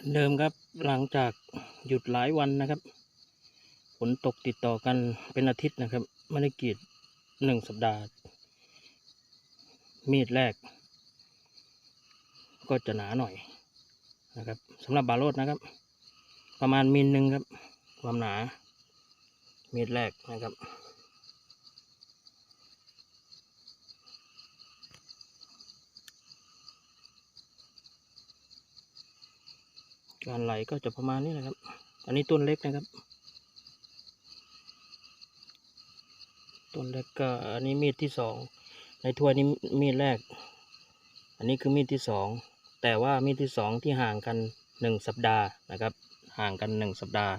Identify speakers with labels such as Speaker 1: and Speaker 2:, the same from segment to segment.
Speaker 1: ือนเดิมครับหลังจากหยุดหลายวันนะครับฝนตกติดต่อกันเป็นอาทิตย์นะครับไม่ได้กรีดหนึ่งสัปดาห์ มีดแรก ก็จะหนาหน่อยนะครับสำหรับบาโรดนะครับ ประมาณมิลหนึ่งครับ ความหนามีดแรกนะครับ การไหลก็จะประมาณนี้นะครับ อันนี้ต้นเล็กนะครับ ต้นเล็กก็อันนี้มีดที่สอง ในถ้วยนี้มีดแรก อันนี้คือมีดที่สอง แต่ว่ามีดที่สองที่ห่างกันหนึ่งสัปดาห์นะครับ ห่างกันหนึ่งสัปดาห์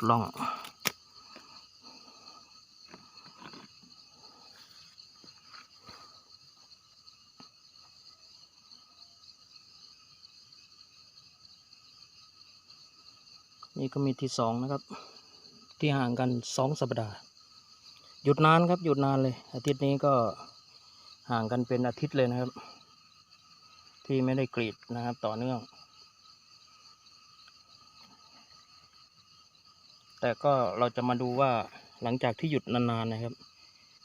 Speaker 1: ลุดล่อง นี่ก็มีที่สองนะครับ ที่ห่างกันสองสัปดาห์ หยุดนานครับหยุดนานเลย อาทิตย์นี้ก็ห่างกันเป็นอาทิตย์เลยนะครับ ที่ไม่ได้กรีดนะครับต่อเนื่อง แต่ก็เราจะมาดูว่าหลังจากที่หยุดนานๆนะครับ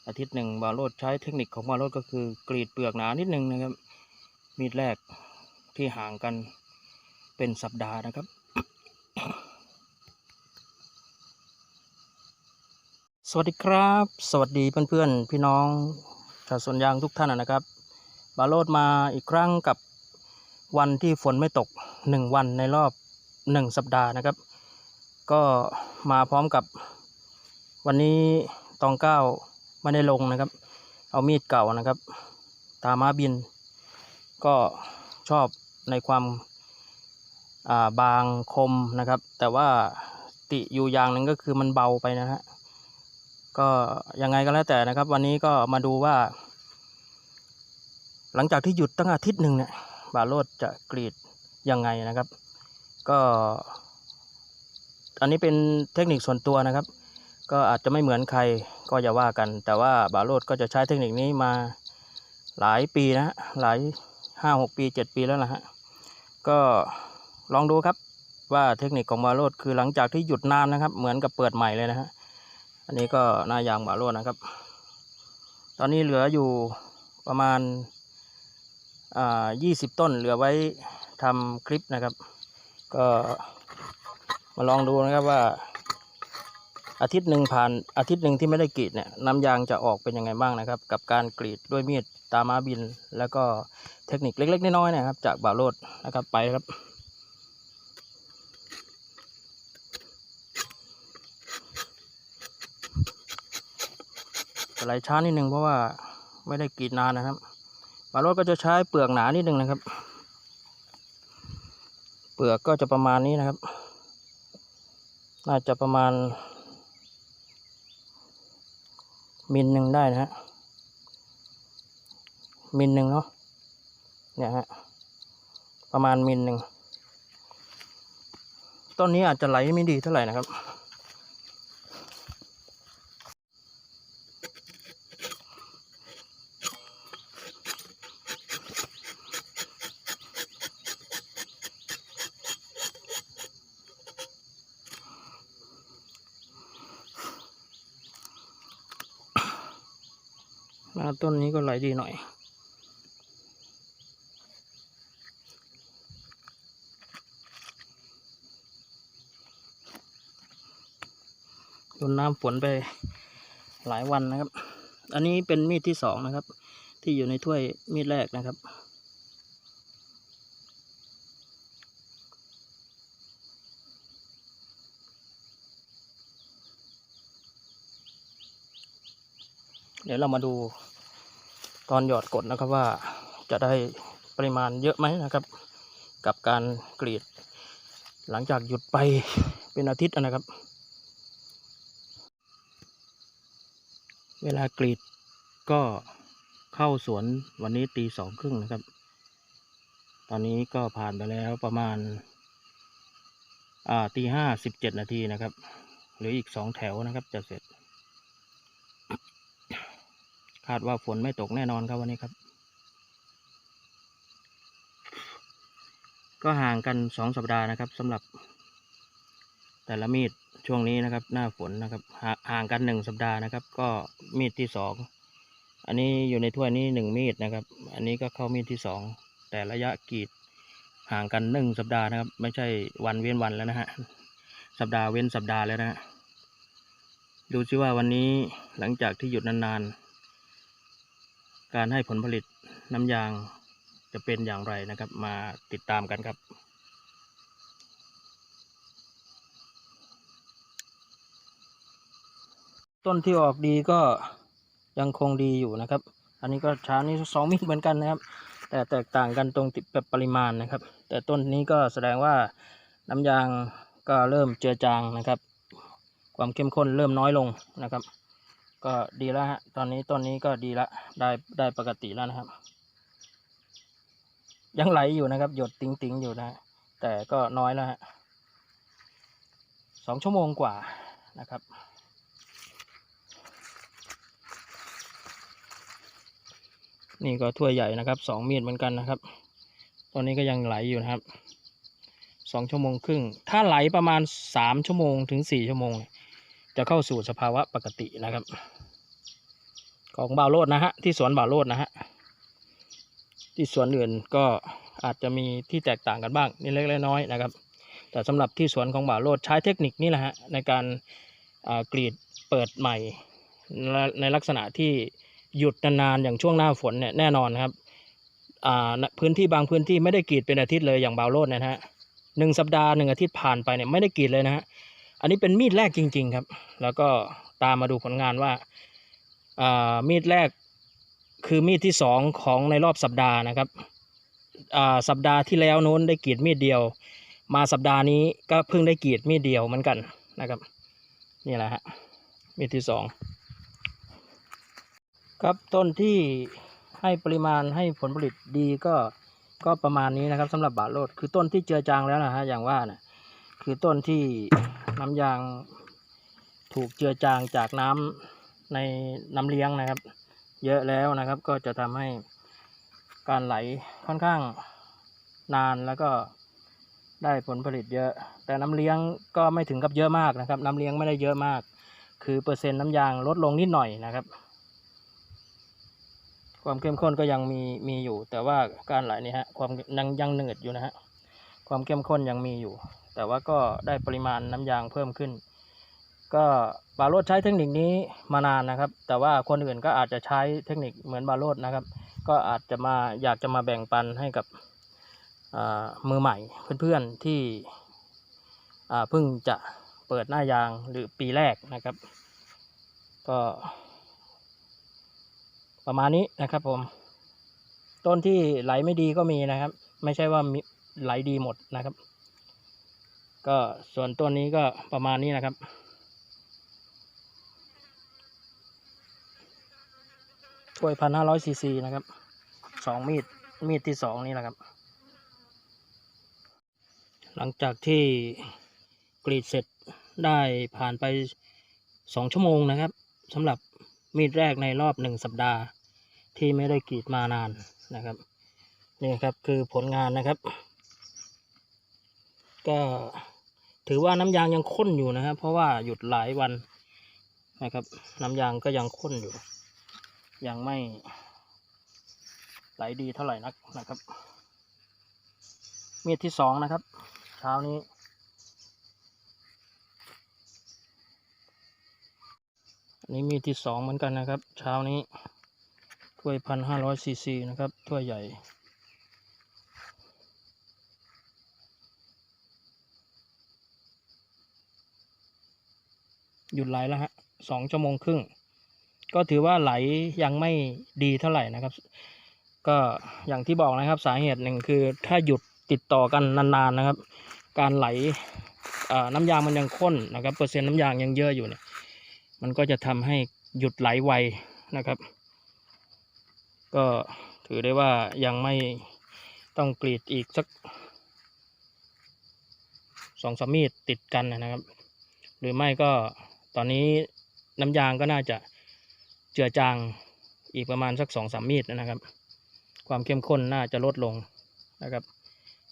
Speaker 1: อาทิตย์หนึ่งบาโรดใช้เทคนิคของบาโรดก็คือกรีดเปลือกหนานิดนึงนะครับ มีดแรกที่ห่างกันเป็นสัปดาห์นะครับ สวัสดีครับ สวัสดีเพื่อนๆ พี่น้องชาวสวนยางทุกท่านนะครับ บาโรดมาอีกครั้งกับวันที่ฝนไม่ตกหนึ่งวันในรอบหนึ่งสัปดาห์นะครับ ก็มาพร้อมกับวันนี้ตองเก้าไม่ได้ลงนะครับ เอามีดเก่านะครับ ตามาบิน ก็ชอบในความอ่าบางคมนะครับ แต่ว่าติอยู่อย่างหนึ่งก็คือมันเบาไปนะฮะก็ยังไงก็แล้วแต่นะครับ วันนี้ก็มาดูว่า หลังจากที่หยุดตั้งอาทิตย์หนึ่งเนี่ยบาโรดจะกรีดยังไงนะครับ ก็ อันนี้เป็นเทคนิคส่วนตัวนะครับ ก็อาจจะไม่เหมือนใครก็อย่าว่ากัน แต่ว่าบาโรดก็จะใช้เทคนิคนี้มาหลายปีนะหลายห้าหกปีเจ็ดปีแล้วนะฮะก็ลองดูครับว่าเทคนิคของบาโรดคือหลังจากที่หยุดนานนะครับ เหมือนกับเปิดใหม่เลยนะฮะอันนี้ก็หน้ายางบาโรดนะครับ ตอนนี้เหลืออยู่ประมาณอ่ายี่สิบต้นเหลือไว้ทำคลิปนะครับ ก็ มาลองดูนะครับว่า อาทิตย์หนึ่งผ่านอาทิตย์หนึ่งที่ไม่ได้กรีดเนี่ยน้ำยางจะออกเป็นยังไงบ้างนะครับ กับการกรีดด้วยมีดตามาบิน แล้วก็เทคนิคเล็ก ๆ น้อยๆนะครับ จากบ่าวโลดนะครับไปครับไหลช้านิดนึงเพราะว่าไม่ได้กรีดนานนะครับบ่าวโลดก็จะใช้เปลือกหนานิดนึงนะครับ เปลือกก็จะประมาณนี้นะครับ น่าจะประมาณ มิลหนึ่งได้นะฮะ มิลหนึ่งเนาะ เนี่ยฮะ ประมาณมิลหนึ่ง ต้นนี้อาจจะไหลไม่ดีเท่าไหร่นะครับ ต้นนี้ก็ไหลดีหน่อย โดนน้ำฝนไปหลายวันนะครับ อันนี้เป็นมีดที่สองนะครับ ที่อยู่ในถ้วยมีดแรกนะครับเดี๋ยวเรามาดู ตอนหยอดกดนะครับว่าจะได้ปริมาณเยอะไหมนะครับ กับการกรีด หลังจากหยุดไปเป็นอาทิตย์นะครับ เวลากรีดก็เข้าสวนวันนี้ตีสองครึ่งนะครับ ตอนนี้ก็ผ่านไปแล้วประมาณตีห้าสิบเจ็ดนาทีนะครับเหลืออีกสองแถวนะครับจะเสร็จ คาดว่าฝนไม่ตกแน่นอนครับวันนี้ครับ ก็ห่างกันสองสัปดาห์นะครับสำหรับ แต่ละมีดช่วงนี้นะครับ หน้าฝนนะครับห่าห่างกันหนึ่งสัปดาห์นะครับ ก็มีดที่สองอันนี้อยู่ในถ้วยนี้หนึ่งมีดนะครับ อันนี้ก็เข้ามีดที่สองแต่ระยะกรีดห่างกันหนึ่งสัปดาห์นะครับ ไม่ใช่วันเว้นวันแล้วนะฮะสัปดาห์เว้นสัปดาห์แล้วนะฮะดูซิว่าวันนี้หลังจากที่หยุดนานๆ การให้ผลผลิตน้ำยางจะเป็นอย่างไรนะครับ มาติดตามกันครับ ต้นที่ออกดีก็ยังคงดีอยู่นะครับ อันนี้ก็ช้านี้สองมิลเหมือนกันนะครับ แต่แตกต่างกันตรงติดแบบปริมาณนะครับ แต่ต้นนี้ก็แสดงว่าน้ำยางก็เริ่มเจือจางนะครับ ความเข้มข้นเริ่มน้อยลงนะครับ ก็ดีแล้วฮะ ตอนนี้ต้นนี้ก็ดีละ ได้ได้ปกติแล้วนะครับ ยังไหลอยู่นะครับ หยดติ๋งติ๋งๆอยู่นะฮะแต่ก็น้อยแล้วฮะสองชั่วโมงกว่านะครับ นี่ก็ถ้วยใหญ่นะครับสองมีดเหมือนกันนะครับ ตอนนี้ก็ยังไหลอยู่นะครับสองชั่วโมงครึ่ง ถ้าไหลประมาณสามชั่วโมงถึงสี่ชั่วโมงเนี่ย จะเข้าสู่สภาวะปกตินะครับ ของบ่าวโลดนะฮะที่สวนบ่าวโลดนะฮะที่สวนอื่นก็อาจจะมีที่แตกต่างกันบ้างนี่เล็กน้อยนะครับ แต่สำหรับที่สวนของบ่าวโลดใช้เทคนิคนี้แหละฮะในการกรีดเปิดใหม่ ในลักษณะที่หยุดนานๆอย่างช่วงหน้าฝนเนี่ยแน่นอนครับพื้นที่บางพื้นที่ไม่ได้กรีดเป็นอาทิตย์เลยอย่างบาวโรดนยนะฮะหนึ่งสัปดาห์หนึ่งอาทิตย์ผ่านไปเนี่ยไม่ได้กรีดเลยนะฮะ อันนี้เป็นมีดแรกจริง ๆ ครับ แล้วก็ตามมาดูผลงานว่าามีดแรกคือมีดที่สองของในรอบสัปดาห์นะครับสัปดาห์ที่แล้วนู้นได้กรีดมีดเดียว มาสัปดาห์นี้ก็เพิ่งได้กรีดมีดเดียวเหมือนกันนะครับ นี่แหละฮะมีดที่สองครับต้นที่ให้ปริมาณให้ผลผลิตดีก็ก็ประมาณนี้นะครับสำหรับบาโลดคือต้นที่เจือจางแล้วนะฮะอย่างว่านะคือต้นที่ น้ำยางถูกเจือจางจากน้ำในน้ำเลี้ยงนะครับ เยอะแล้วนะครับก็จะทำให้การไหลค่อนข้างนานแล้วก็ได้ผลผลิตเยอะ แต่น้ำเลี้ยงก็ไม่ถึงกับเยอะมากนะครับ น้ำเลี้ยงไม่ได้เยอะมาก คือเปอร์เซ็นต์น้ำยางลดลงนิดหน่อยนะครับ ความเข้มข้นก็ยังมีมีอยู่ แต่ว่าการไหลนี่ฮะความยังยังเหนืดอยู่นะฮะความเข้มข้นยังมีอยู่ แต่ว่าก็ได้ปริมาณน้ำยางเพิ่มขึ้น ก็บาโรดใช้เทคนิคนี้มานานนะครับ แต่ว่าคนอื่นก็อาจจะใช้เทคนิคเหมือนบาโรดนะครับ ก็อาจจะมาอยากจะมาแบ่งปันให้กับมือใหม่เพื่อนๆที่เพิ่งจะเปิดหน้ายางหรือปีแรกนะครับ ก็ ประมาณนี้นะครับผม ต้นที่ไหลไม่ดีก็มีนะครับ ไม่ใช่ว่าไหลดีหมดนะครับ ก็ส่วนต้นนี้ก็ประมาณนี้นะครับ ถ้วยพันห้าร้อยซีซีนะครับ สองมีด มีดที่สองนี่แหละครับ หลังจากที่กรีดเสร็จได้ผ่านไปสองชั่วโมงนะครับสำหรับมีดแรกในรอบหนึ่งสัปดาห์ ที่ไม่ได้กรีดมานานนะครับนี่ครับคือผลงานนะครับ ก็ ถือว่าน้ำยางยังข้นอยู่นะครับ เพราะว่าหยุดหลายวันนะครับ น้ำยางก็ยังข้นอยู่ ยังไม่ไหลดีเท่าไหร่นักนะครับ มีดที่สองนะครับ เช้านี้นนี้มีดที่สองเหมือนกันนะครับ เช้านี้ถ้วยพันห้าร้อยซีซีนะครับถ้วยใหญ่ หยุดไหลแล้วฮะสองชั่วโมงครึ่ง ก็ถือว่าไหลยังไม่ดีเท่าไหร่นะครับ ก็อย่างที่บอกนะครับสาเหตุหนึ่งคือถ้าหยุดติดต่อกันนานๆนะครับ การไหลน้ำยางมันยังข้นนะครับ เปอร์เซ็นต์น้ำยางยังเยอะอยู่เนี่ย มันก็จะทำให้หยุดไหลไวนะครับ ก็ถือได้ว่ายังไม่ต้องกรีดอีกสักสองสามมีดติดกันนะครับ หรือไม่ก็ ตอนนี้น้ำยางก็น่าจะเจือจางอีกประมาณสักสองสามมีดนะครับ ความเข้มข้นน่าจะลดลงนะครับ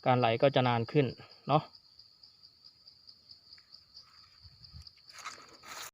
Speaker 1: การไหลก็จะนานขึ้นเนาะ